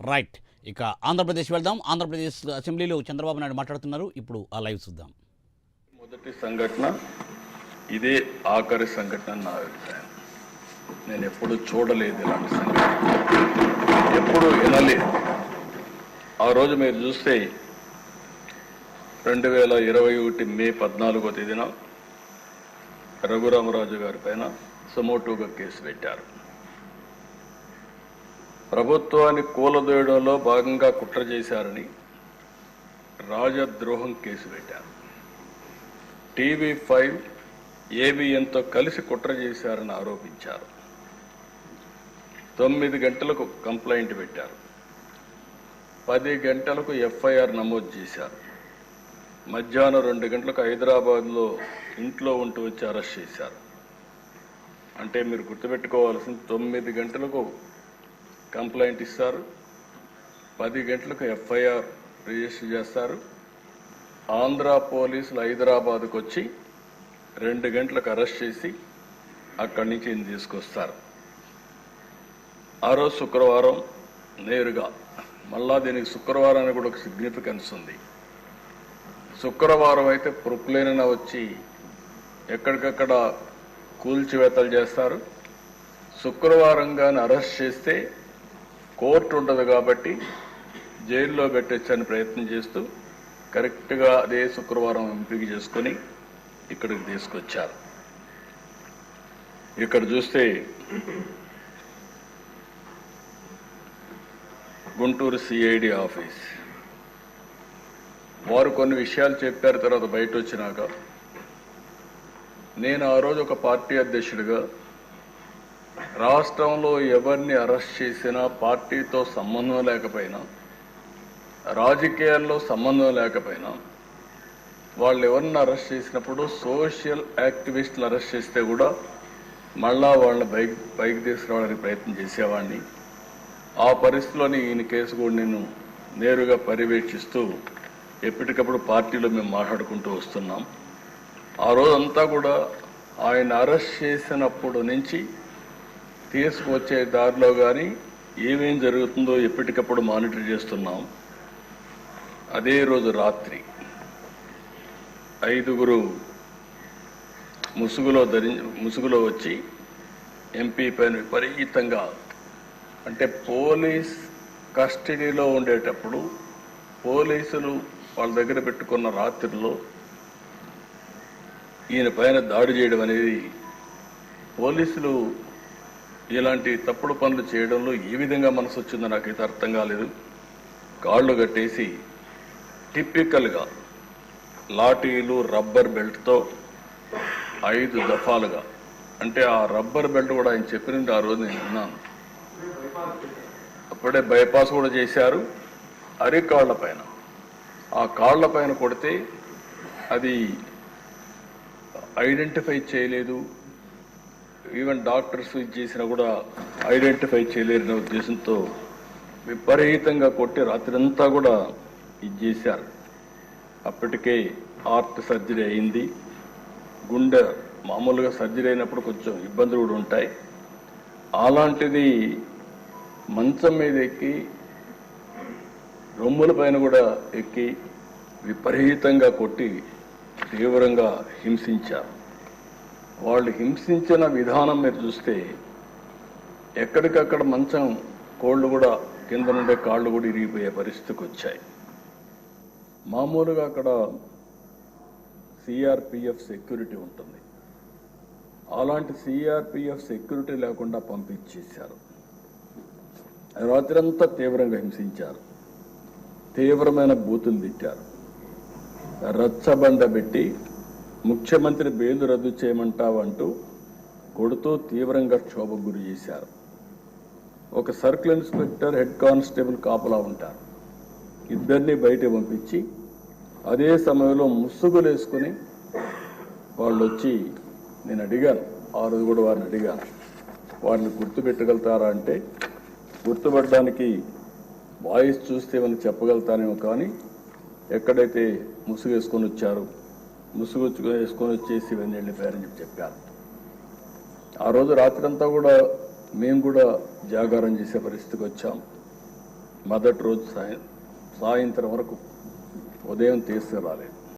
Right. ఇక ఆంధ్రప్రదేశ్ వెళ్దాం. ఆంధ్రప్రదేశ్ అసెంబ్లీలో చంద్రబాబు నాయుడు మాట్లాడుతున్నారు. ఇప్పుడు ఆ లైవ్ చూద్దాం. మొదటి సంఘటన ఇదే ఆఖరి సంఘటన నా అభిప్రాయం. నేను ఎప్పుడు చూడలేదు ఇలాంటి సంఘటన. ఎప్పుడు వినలేదు. ఆ రోజు మీరు చూస్తే రెండు వేల ఇరవై ఒకటి మే పద్నాలుగో తేదీన రఘురామరాజు గారి పైన సమోటోగా కేసు పెట్టారు. ప్రభుత్వాన్ని కూలదోయడంలో భాగంగా కుట్ర చేశారని రాజద్రోహం కేసు పెట్టారు. టీవీ ఫైవ్ ఏబిఎన్తో కలిసి కుట్ర చేశారని ఆరోపించారు. తొమ్మిది గంటలకు కంప్లైంట్ పెట్టారు. పది గంటలకు ఎఫ్ఐఆర్ నమోదు చేశారు. మధ్యాహ్నం రెండు గంటలకు హైదరాబాద్లో ఇంట్లో ఉంటూ వచ్చి అరెస్ట్ చేశారు. అంటే మీరు గుర్తుపెట్టుకోవాల్సింది తొమ్మిది గంటలకు కంప్లైంట్ ఇస్తారు. పది గంటలకు ఎఫ్ఐఆర్ రిజిస్టర్ చేస్తారు. ఆంధ్ర పోలీసులు హైదరాబాద్కు వచ్చి రెండు గంటలకు అరెస్ట్ చేసి అక్కడి నుంచి ఈయన తీసుకొస్తారు. ఆ రోజు శుక్రవారం నేరుగా మళ్ళా దీనికి శుక్రవారానికి కూడా ఒక సిగ్నిఫికెన్స్ ఉంది. శుక్రవారం అయితే ప్రొక్లేన వచ్చి ఎక్కడికక్కడ కూల్చివేతలు చేస్తారు. శుక్రవారం కానీ అరెస్ట్ చేస్తే కోర్టు ఉండదు కాబట్టి జైల్లో పెట్టచ్చని ప్రయత్నం చేస్తూ కరెక్ట్గా అదే శుక్రవారం ఎంపిక చేసుకొని ఇక్కడికి తీసుకొచ్చారు. ఇక్కడ చూస్తే గుంటూరు సిఐడి ఆఫీస్. వారు కొన్ని విషయాలు చెప్పారు తర్వాత బయట వచ్చినాక నేను ఆ రోజు ఒక పార్టీ అధ్యక్షుడిగా రాష్ట్రంలో ఎవరిని అరెస్ట్ చేసినా పార్టీతో సంబంధం లేకపోయినా రాజకీయాల్లో సంబంధం లేకపోయినా వాళ్ళు ఎవరిని అరెస్ట్ చేసినప్పుడు సోషల్ యాక్టివిస్టులు అరెస్ట్ చేస్తే కూడా మళ్ళా వాళ్ళని బైక్ బైక్ తీసుకురావడానికి ప్రయత్నం చేసేవాడిని. ఆ పరిస్థితిలోని ఈయన కేసు కూడా నేను నేరుగా పర్యవేక్షిస్తూ ఎప్పటికప్పుడు పార్టీలో మేము మాట్లాడుకుంటూ వస్తున్నాం. ఆ రోజంతా కూడా ఆయన అరెస్ట్ చేసినప్పుడు నుంచి తీసుకువచ్చే దారిలో కానీ ఏమేం జరుగుతుందో ఎప్పటికప్పుడు మానిటర్ చేస్తున్నాం. అదే రోజు రాత్రి ఐదుగురు ముసుగులో ధరి ముసుగులో వచ్చి ఎంపీ పైన విపరీతంగా అంటే పోలీస్ కస్టడీలో ఉండేటప్పుడు పోలీసులు వాళ్ళ దగ్గర పెట్టుకున్న రాత్రిలో ఈయన పైన దాడి చేయడం అనేది పోలీసులు ఇలాంటి తప్పుడు పనులు చేయడంలో ఏ విధంగా మనసు వచ్చిందో నాకైతే అర్థం కాలేదు. కాళ్ళు కట్టేసి టిప్పికల్గా లాఠీలు రబ్బర్ బెల్ట్తో ఐదు దఫాలుగా. అంటే ఆ రబ్బర్ బెల్ట్ కూడా ఆయన చెప్పినట్టు ఆ రోజు నేను విన్నాను. అప్పుడే బైపాస్ కూడా చేశారు అరికాళ్ళ పైన. ఆ కాళ్ళ పైన కొడితే అది ఐడెంటిఫై చేయలేదు. ఈవెన్ డాక్టర్స్ ఇది చేసినా కూడా ఐడెంటిఫై చేయలేరనే ఉద్దేశంతో విపరీతంగా కొట్టి రాత్రంతా కూడా ఇది చేశారు. అప్పటికే హార్ట్ సర్జరీ అయింది. గుండె మామూలుగా సర్జరీ అయినప్పుడు కొంచెం ఇబ్బందులు కూడా ఉంటాయి. అలాంటిది మంచం మీద ఎక్కి రొమ్ముల పైన కూడా ఎక్కి విపరీతంగా కొట్టి తీవ్రంగా హింసించారు. వాళ్ళు హింసించిన విధానం మీరు చూస్తే ఎక్కడికక్కడ మంచం కోళ్ళు కూడా కింద నుండే కాళ్ళు కూడా ఇరిగిపోయే పరిస్థితికి వచ్చాయి. మామూలుగా అక్కడ సిఆర్పిఎఫ్ సెక్యూరిటీ ఉంటుంది. అలాంటి సిఆర్పిఎఫ్ సెక్యూరిటీ లేకుండా పంపించేశారు. రాత్రంతా తీవ్రంగా హింసించారు. తీవ్రమైన బూతులు తిట్టారు. రచ్చబండ పెట్టి ముఖ్యమంత్రి బెయిల్ రద్దు చేయమంటావంటూ కొడుతూ తీవ్రంగా క్షోభకు గురి చేశారు. ఒక సర్కిల్ ఇన్స్పెక్టర్ హెడ్ కానిస్టేబుల్ కాపలా ఉంటారు. ఇద్దరిని బయట పంపించి అదే సమయంలో ముసుగులేసుకుని వాళ్ళు వచ్చి నేను అడిగాను ఆ రోజు కూడా వారిని అడిగాను. వారిని గుర్తుపెట్టగలుగుతారా అంటే గుర్తుపట్టడానికి వాయిస్ చూస్తే ఏమైనా చెప్పగలుగుతానేమో కానీ ఎక్కడైతే ముసుగేసుకొని వచ్చారు ముసుగుచ్చుగా వేసుకొని వచ్చేసి ఇవన్నీ వెళ్ళిపోయారని చెప్పి చెప్పారు. ఆ రోజు రాత్రంతా కూడా మేము కూడా జాగారం చేసే పరిస్థితికి వచ్చాం. మొదటి రోజు సాయం సాయంత్రం వరకు ఉదయం తీసుకురాలేదు